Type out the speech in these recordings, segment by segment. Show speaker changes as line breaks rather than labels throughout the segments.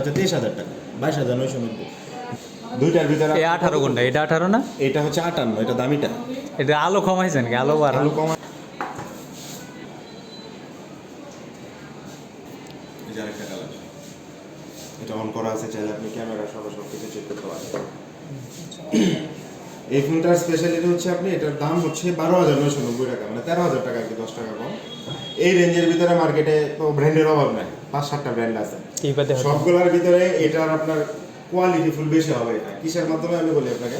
হচ্ছে তেইশ হাজার টাকা বাইশ হাজার নয়শো নব্বই। দুইটার ভিতরে
এই আঠারো কোনটা এটা আঠারো না?
এটা হচ্ছে আটান্ন এটা দামিটা।
এটা আলো কমাইছেন কি? আলো আর
আলু কমা এটা অন করা আছে চাইলে আপনি ক্যামেরা সহ সব কিছু চেক করতে পারেন। এই ফোনটার স্পেশালিটি হচ্ছে আপনি এটার দাম হচ্ছে বারো হাজার নয়শো নব্বই টাকা মানে তেরো হাজার টাকা কি দশ টাকা কম। এই রেঞ্জের ভিতরে মার্কেটে তো ব্র্যান্ডের অভাব নাই পাঁচ সাতটা ব্র্যান্ড আছে। সবগুলোর ভিতরে এটার আপনার কোয়ালিটি ফুল বেশি হবে এটা। কিসের মাধ্যমে আমি বলি আপনাকে?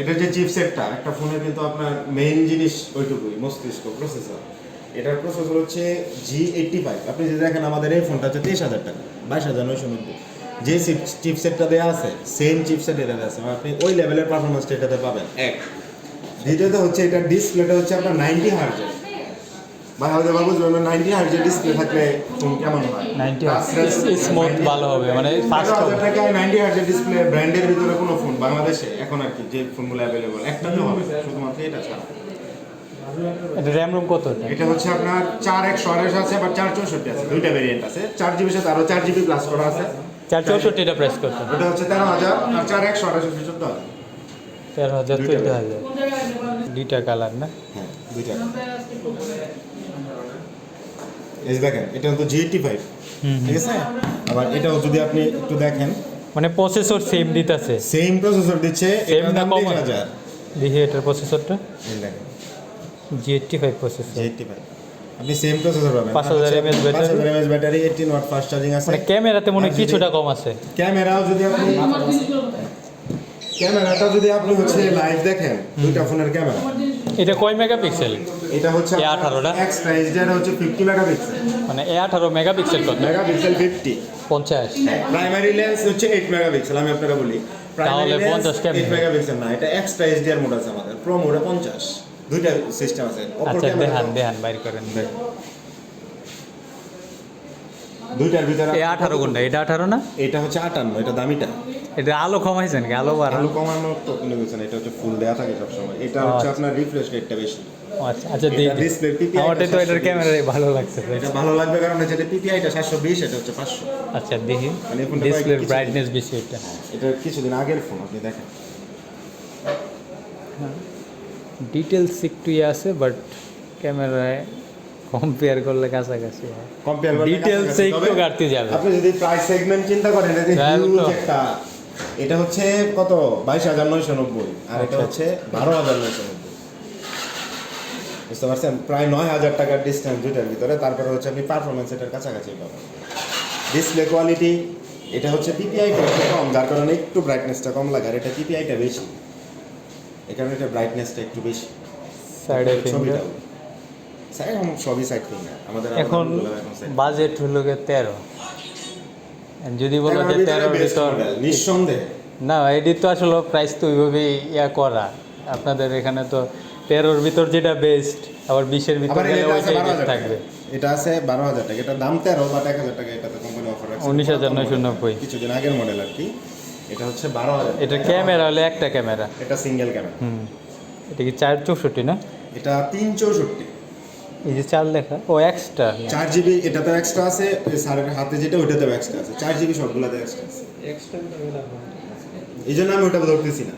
এটা যে চিপসেটটা একটা ফোনের কিন্তু আপনার মেইন জিনিস ওইটুকুই মস্তিষ্ক প্রসেসর এটার প্রসেসর হচ্ছে জি এইটটি ফাইভ আপনি যে দেখেন আমাদের এই ফোনটা হচ্ছে তেইশ হাজার টাকা বাইশ হাজার নয়শো নব্বই। যে চিপসেটটা দেওয়া আছে সেম চিপসেট এটা দেওয়া আছে মানে আপনি ওই লেভেলের পারফরমেন্সটা এটাতে পাবেন। এক। দ্বিতীয়ত হচ্ছে এটা ডিসপ্লেটা হচ্ছে আপনার নাইনটি হার্জের ভাই আমাদের বাবু নাইনটি হার্জের ডিসপ্লে থাকলে ফোন কেমন হয়?
90 hertz smooth ভালো হবে, মানে।
টাকায় নাইনটি হার্জের ডিসপ্লে ব্র্যান্ডের ভিতরে কোনো ফোন বাংলাদেশে এখন আর কি যে ফোনগুলো অ্যাভেলেবল একটাতেও হবে শুধুমাত্র এটা ছাড়া।
এটা র্যাম রুম কত এটা?
হচ্ছে আপনার চার একশো আঠাশ আছে আবার চার চৌষট্টি আছে দুইটা ভেরিয়েন্ট আছে। চার জিবির সাথে আরও চার জিবি প্লাস করা আছে।
চার চৌষট্টি এটা প্রেস করতে
ওটা হচ্ছে তেরো হাজার আর চার একশো আঠাশ চোদ্দ হাজার।
তেরো হাজার
দুইটা
চোদ্দ হাজার। দুইটা কালার না?
হ্যাঁ দুইটা এই দেখেন এটা হচ্ছে জি এইটটি ফাইভ
হুম,
ঠিক আছে? আবার এটাও যদি আপনি একটু দেখেন।
মানে প্রসেসর সেম দিতেছে।
সেম প্রসেসর দিচ্ছে
না
দাম
কম?
হাজার।
দেখি এটার প্রসেসরটা
এই দেখেন।
G eighty five processor
G eighty five আপনি সেম প্রসেসর পাবেন।
5000 mAh।
পাঁচ হাজার mAh battery eighteen watt fast charging আছে।
মানে ক্যামেরাতে মনে হয় কিছুটা কম আছে।
ক্যামেরাও যদি আপনি ক্যামেরাটা যদি আপনি হচ্ছে লাইভ দেখেন দুইটা ফোনের ক্যামেরা।
এটা কয় মেগাপিক্সেল?
এটা হচ্ছে
এই 18টা?
এক্সট্রা এইচডিআর হচ্ছে ফিফটি মেগাপিক্সেল
মানে এ আঠারো মেগাপিক্সেল কত?
মেগাপিক্সেল ফিফটি
পঞ্চাশ।
প্রাইমারি লেন্স হচ্ছে এইট মেগাপিক্সেল আমি আপনাকে বলি।
তাহলে 50 কেমনে?
এইট মেগাপিক্সেল না এটা এক্সট্রা এইচডিআর মোড আছে আমাদের প্রো মোডে পঞ্চাশ। দুইটা সিস্টেম আছে।
আচ্ছা দেখান দেখান বাইর করেন।
দুইটার ভিতরে
এ আঠারো কোনটা? এটা আঠারো না?
এটা হচ্ছে আটান্ন এটা দামিটা।
এটা আলো কমাইছে নাকি আলো বাড়া
আলু কমানোর তো কোনো কিছু না এটা হচ্ছে ফুল দেওয়া থাকে সবসময়। এটা হচ্ছে
আচ্ছা।
আপনার রিফ্রেশ রেটটা বেশি।
আচ্ছা আচ্ছা
এটা
দিই
display
আমারটা তো এটার
720
ক্যামেরাই ভালো লাগছে।
এটা ভালো লাগবে কারণ যেটা পিপিআইটা সাতশো বিশ এটা হচ্ছে পাঁচশো।
আচ্ছা দেখি।
মানে এই ফোনটা
ডিসপ্লের
কিছু-
ব্রাইটনেস বেশি এটা।
এটা কিছুদিন আগের ফোন আপনি দেখেন।
ডিটেলস একটু ইয়ে আছে বাট ক্যামেরায় কম্পেয়ার করলে কাছাকাছি
কম্পেয়ার
একটু ঘাটতি যাবে।
আপনি যদি প্রাইস সেগমেন্ট চিন্তা করেন এটা হিউজ একটা এটা হচ্ছে কত? বাইশ হাজার নয়শো নব্বই। আর এটা
আচ্ছা।
হচ্ছে বারো হাজার নয়শো নব্বই। বুঝতে পারছেন? প্রায় নয় হাজার টাকার ডিস্টেন্স দুইটার ভিতরে তারপরে হচ্ছে আপনি পারফরমেন্স এটার কাছাকাছি পাবেন। ডিসপ্লে কোয়ালিটি এটা হচ্ছে পিপিআইটা একটু কম যার কারণে একটু ব্রাইটনেসটা কম লাগে আর এটা পিপিআইটা বেশি। কারণে এটা ব্রাইটনেসটা একটু বেশি।
সাইডে
সাইড সবই সাইড ফিঙ্গার আমাদের
এখন
এখন
বাজেট হলো গিয়ে তেরো। যদি বলো যে
তেরোর ভিতরে নিঃসন্দেহে।
না এটি তো আসলে প্রাইস তো ওইভাবেই ইয়া করা। আপনাদের এখানে তো তেরোর ভিতর যেটা বেস্ট আবার বিশের ভিতর ওইটাই বেস্ট থাকবে।
এটা আছে বারো হাজার টাকা। এটা দাম তেরো বাট এক হাজার টাকা এটাতে কোম্পানি অফার রাখছে।
19,990
কিছুদিন আগের মডেল আর কি। এটা হচ্ছে বারো হাজার।
এটা ক্যামেরা হলে একটা ক্যামেরা।
এটা সিঙ্গেল ক্যামেরা।
হুম। এটা কি চার চৌষট্টি না?
এটা তিন চৌষট্টি।
এই যে চার লেখা ও এক্সট্রা
চার জিবি এটা তো এক্সট্রা আছে এই স্যারের হাতে যেটা ওইটাতেও এক্সট্রা আছে। চার জিবি সবগুলোতে এক্সট্রা আছে। এই জন্য আমি ওটা ধরতেছি না।